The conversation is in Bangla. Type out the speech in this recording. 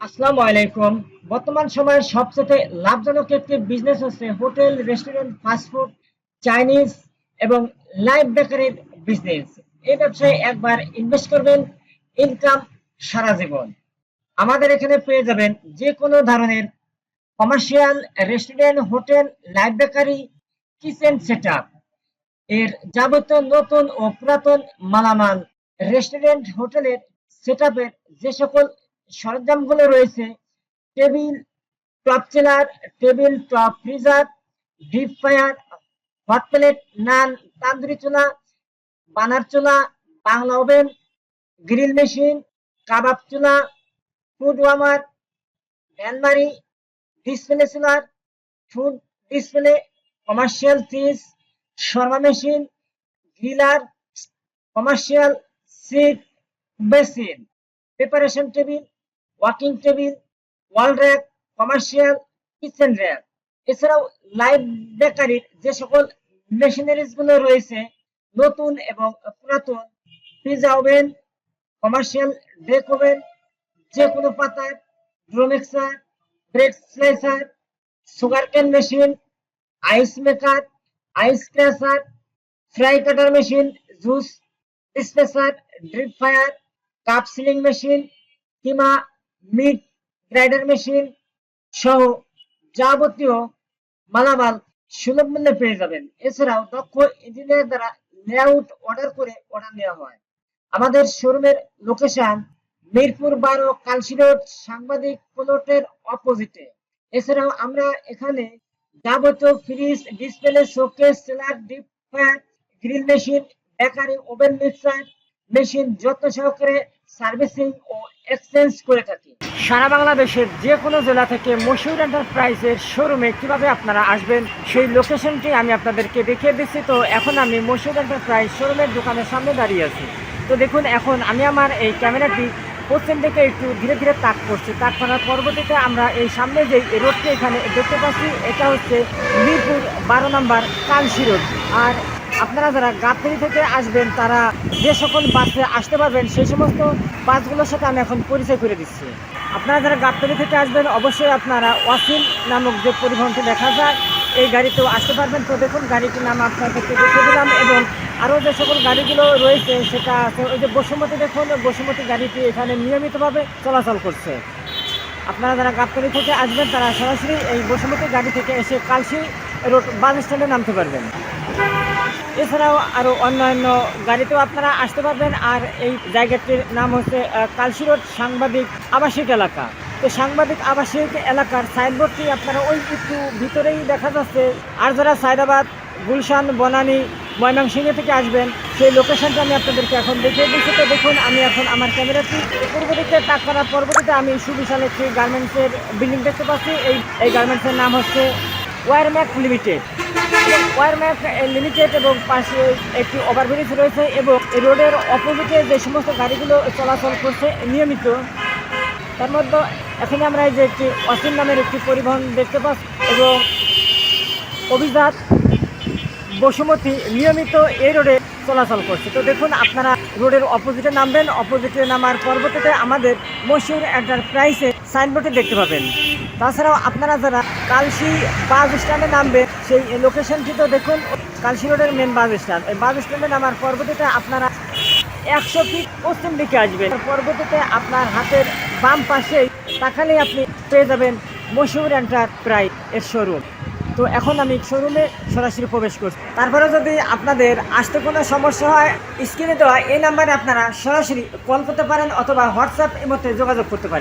আসসালামু আলাইকুম। বর্তমান সময়ের সবচেয়ে লাভজনক একটি বিজনেস হচ্ছে hotel restaurant fast food Chinese এবং লাইভ বেকারির বিজনেস এই ব্যবসায় একবার ইনভেস্ট করবেন ইনকাম সারা জীবন। আমাদের এখানে পেয়ে যাবেন যে কোনো ধরনের commercial restaurant hotel live bakery kitchen setup এর যাবতীয় নতুন ও পুরাতন মালামাল রেস্টুরেন্ট হোটেলের সেটআপের যে সকল সরঞ্জামগুলো রয়েছে, table top chiller table top freezer, deep fryer hot plate, naan, tandoori চুলা বানার চুলা Bangla oven, grill machine, kebab চুলা food warmer bain marie display চুলার food display, commercial fridge, shawarma machine, griller, commercial seat basin preparation table working table wall rack commercial, kitchen rack এছাড়াও লাইভ বেকারির যে সকল মেশিনারিজগুলো রয়েছে, নতুন এবং পুরাতন pizza oven, commercial deck oven যে কোনো পাতার dough mixer, bread slicer, sugar cane machine, ice maker, ice crusher fry cutter machine, juice deep fryer, cup sealing machine, keema meat grinder machine সহ যাবতীয় মালামাল সুলভ মূল্যে পেয়ে যাবেন। এছাড়াও দক্ষ ইঞ্জিনিয়ার দ্বারা লেআউট অর্ডার করে অর্ডার নেওয়া হয়। আমাদের শোরুমের লোকেশন মিরপুর বারো কালসি রোড, সাংবাদিক প্লটের অপোজিটে এছাড়াও আমরা এখানে যাবতীয় fridge display showcase chiller deep fryer grill machine bakery oven mixer machine যত্ন সহকারে সার্ভিসিং ও এক্সচেঞ্জ করে থাকি। সারা বাংলাদেশের যে কোনো জেলা থেকে মশিউর এন্টারপ্রাইজের শোরুমে কীভাবে আপনারা আসবেন, সেই লোকেশনটি আমি আপনাদেরকে দেখিয়ে দিচ্ছি। তো এখন আমি মশিউর এন্টারপ্রাইজ শোরুমের দোকানের সামনে দাঁড়িয়ে আছি। তো দেখুন, এখন আমি আমার এই ক্যামেরাটি পশ্চিম দিকে একটু ধীরে ধীরে তাক করছি। তাক করার পরবর্তীতে আমরা এই সামনে যে রোডটি এখানে দেখতে পাচ্ছি, এটা হচ্ছে মিরপুর বারো নম্বর কালসি রোড। আর আপনারা যারা গাবতলি থেকে আসবেন, তারা যে সকল বাসে আসতে পারবেন, সেই সমস্ত বাসগুলোর সাথে আমি এখন পরিচয় করে দিচ্ছি। আপনারা যারা গাবতলি থেকে আসবেন, অবশ্যই আপনারা ওয়াসিল নামক যে পরিবহনটি দেখা যায়, এই গাড়িতেও আসতে পারবেন। তো দেখুন, গাড়িটির নাম আপনাদেরকে দেখিয়ে দিলাম এবং আরও যে সকল গাড়িগুলো রয়েছে, সেটা আছে ওই যে বসুমতী দেখুন, বসুমতী গাড়িটি এখানে নিয়মিতভাবে চলাচল করছে। আপনারা যারা গাবতলি থেকে আসবেন, তারা সরাসরি এই বসুমতী গাড়ি থেকে এসে কালসি রোড বাস স্ট্যান্ডে নামতে পারবেন। এছাড়াও আরও অন্যান্য গাড়িতেও আপনারা আসতে পারবেন। আর এই জায়গাটির নাম হচ্ছে কালসি রোড সাংবাদিক আবাসিক এলাকা। তো সাংবাদিক আবাসিক এলাকার সাইনবোর্ডটি আপনারা ওই একটু ভিতরেই দেখা যাচ্ছে। আর যারা সায়দাবাদ, গুলশান, বনানী, ময়মনসিংহ থেকে আসবেন। সেই লোকেশনটা আমি আপনাদেরকে এখন দেখিয়ে দিচ্ছি। তো দেখুন, আমি এখন আমার ক্যামেরাটি পূর্ব দিকে তাক করার পরবর্তীতে আমি সুবিশাল একটি গার্মেন্টসের বিল্ডিং দেখতে পাচ্ছি। এই এই গার্মেন্টসের নাম হচ্ছে ওয়ারম্যাক লিমিটেড ওয়ারম্যাক লিমিটেড এবং পাশে একটি ওভারব্রিজ রয়েছে এবং রোডের অপোজিটে যে সমস্ত গাড়িগুলো চলাচল করছে নিয়মিত, তার মধ্যে এখানে আমরা যে একটি অসীম নামের একটি পরিবহন দেখতে পাচ্ছি এবং অভিজাত বসুমতী নিয়মিত এই রোডে চলাচল করছে। তো দেখুন, আপনারা রোডের অপোজিটে নামবেন অপোজিটে নামার পরবর্তীতে আমাদের মশিউর এন্টারপ্রাইজে সাইনবোর্ডে দেখতে পাবেন। তাছাড়াও আপনারা যারা কালসি বাস স্ট্যান্ডে নামবেন, সেই লোকেশনটি তো দেখুন কালসি রোডের মেন বাস স্ট্যান্ড। এই বাস স্ট্যান্ডে নামার পরবর্তীতে আপনারা একশো ফিট পশ্চিম দিকে আসবেন। পরবর্তীতে আপনার হাতের বাম পাশেই তাকালেই আপনি পেয়ে যাবেন মশুর মশিউর এন্টারপ্রাইজ এর শোরুম। তো এখন আমি শোরুমে সরাসরি প্রবেশ করছি। তারপরে যদি আপনাদের আসতে কোনো সমস্যা হয়, স্ক্রিনে দেওয়া এই নাম্বারে আপনারা সরাসরি কল করতে পারেন অথবা হোয়াটসঅ্যাপ এর মধ্যে যোগাযোগ করতে পারেন।